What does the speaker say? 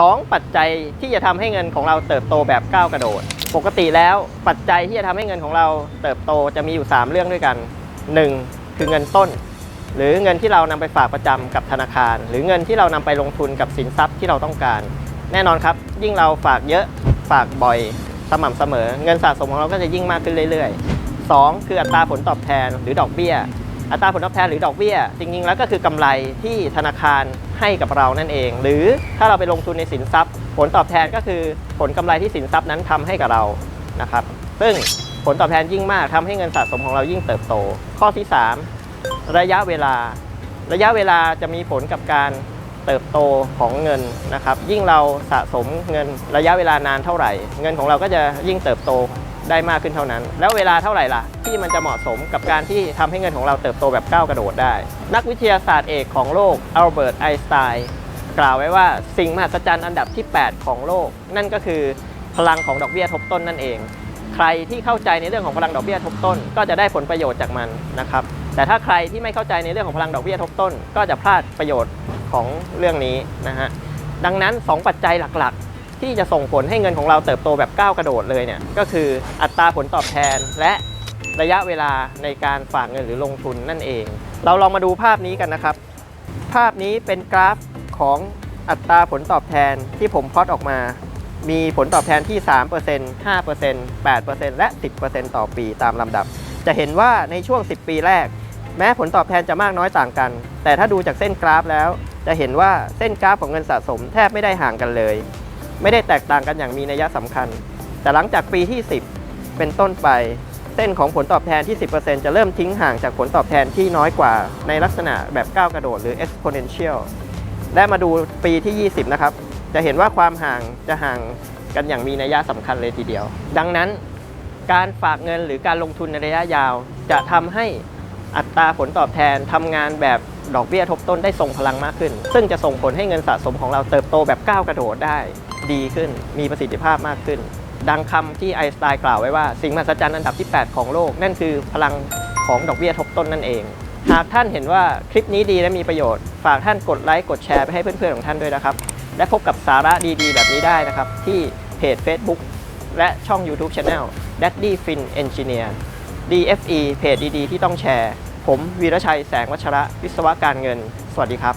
2 ปัจจัยที่จะทำให้เงินของเราเติบโตแบบก้าวกระโดด ปกติแล้วปัจจัยที่จะทำให้เงินของเราเติบโตจะมีอยู่ 3 เรื่องด้วยกัน 1. คือเงินต้น หรือเงินที่เรานำไปฝากประจำกับธนาคาร หรือเงินที่เรานำไปลงทุนกับสินทรัพย์ที่เราต้องการ แน่นอนครับ ยิ่งเราฝากเยอะฝากบ่อยสม่ำเสมอ เงินสะสมของเราก็จะยิ่งมากขึ้นเรื่อยๆ 2. คืออัตราผลตอบแทนหรือดอกเบี้ย อัตราผลตอบแทนหรือดอกเบี้ย จริงๆ แล้วก็คือกำไรที่ธนาคารให้กับเรานั่นเอง หรือถ้าเราไปลงทุนในสินทรัพย์ ผลตอบแทนก็คือผลกำไรที่สินทรัพย์นั้นทำให้กับเรานะครับซึ่งผลตอบแทนยิ่งมากทำให้เงินสะสมของเรายิ่งเติบโต ข้อที่ 3 ระยะเวลา ระยะเวลาจะมีผลกับการเติบโตของเงินนะครับ ยิ่งเราสะสมเงินระยะเวลานานเท่าไหร่ เงินของเราก็จะยิ่งเติบโต ได้มากขึ้นเท่านั้น แล้วเวลาเท่าไหร่ล่ะ ที่มันจะเหมาะสมกับการที่ทำให้เงินของเราเติบโตแบบก้าวกระโดดได้ นักวิทยาศาสตร์เอกของโลกอัลเบิร์ตไอน์สไตน์กล่าวไว้ว่าสิ่งมหัศจรรย์อันดับที่ 8 ของโลก นั่นก็คือพลังของดอกเบี้ยทบต้นนั่นเอง ใครที่เข้าใจในเรื่องของพลังดอกเบี้ยทบต้น ก็จะได้ผลประโยชน์จากมันนะครับแต่ถ้าใครที่ไม่เข้าใจในเรื่องของพลังดอกเบี้ยทบต้น ก็จะพลาดประโยชน์ของเรื่องนี้นะฮะดังนั้น 2 ปัจจัยหลักๆ ที่จะส่งผลให้เงินของเราเติบโตแบบก้าวกระโดดเลยเนี่ยก็คืออัตราผลตอบแทนและระยะเวลาในการฝากเงินหรือลงทุนนั่นเอง เราลองมาดูภาพนี้กันนะครับ ภาพนี้เป็นกราฟของอัตราผลตอบแทนที่ผมพลอตออกมา มีผลตอบแทนที่ 3% 5% 8%และ 10%ต่อปีตามลำดับ จะเห็นว่าในช่วง 10 ปีแรก แม้ผลตอบแทนจะมากน้อยต่างกัน แต่ถ้าดูจากเส้นกราฟแล้ว จะเห็นว่าเส้นกราฟของเงินสะสมแทบไม่ได้ห่างกันเลย ไม่ได้แตกต่างกันอย่างมีนัยสำคัญ แต่หลังจากปีที่ 10 เป็นต้นไป เส้นของผลตอบแทนที่ 10%จะเริ่มทิ้งห่างจากผลตอบแทนที่น้อยกว่า ในลักษณะแบบก้าวกระโดดหรือ exponential และมาดูปีที่ 20 นะครับ จะเห็นว่าความห่างจะห่างกันอย่างมีนัยสำคัญเลยทีเดียว ดังนั้นการฝากเงินหรือการลงทุนในระยะยาว จะทำให้อัตราผลตอบแทนทำงานแบบดอกเบี้ยทบต้นได้ทรงพลังมากขึ้น ซึ่งจะส่งผลให้เงินสะสมของเราเติบโตแบบก้าวกระโดดได้ ดีขึ้น มีประสิทธิภาพมากขึ้น ดังคำที่ไอสไตน์กล่าวไว้ว่า สิ่งมหัศจรรย์อันดับที่ 8 ของโลก นั่นคือพลังของดอกเบี้ยทบต้นนั่นเอง หากท่านเห็นว่าคลิปนี้ดีและมีประโยชน์ ฝากท่านกดไลค์กดแชร์ไปให้เพื่อนๆของท่านด้วยนะครับ และพบกับสาระดีๆ แบบนี้ได้นะครับ ที่เพจ Facebook และช่อง YouTube Channel Daddy Fin Engineer DFE เพจดีๆ ที่ต้องแชร์ ผมวีรชัยแสงวัชระ วิศวการเงิน สวัสดีครับ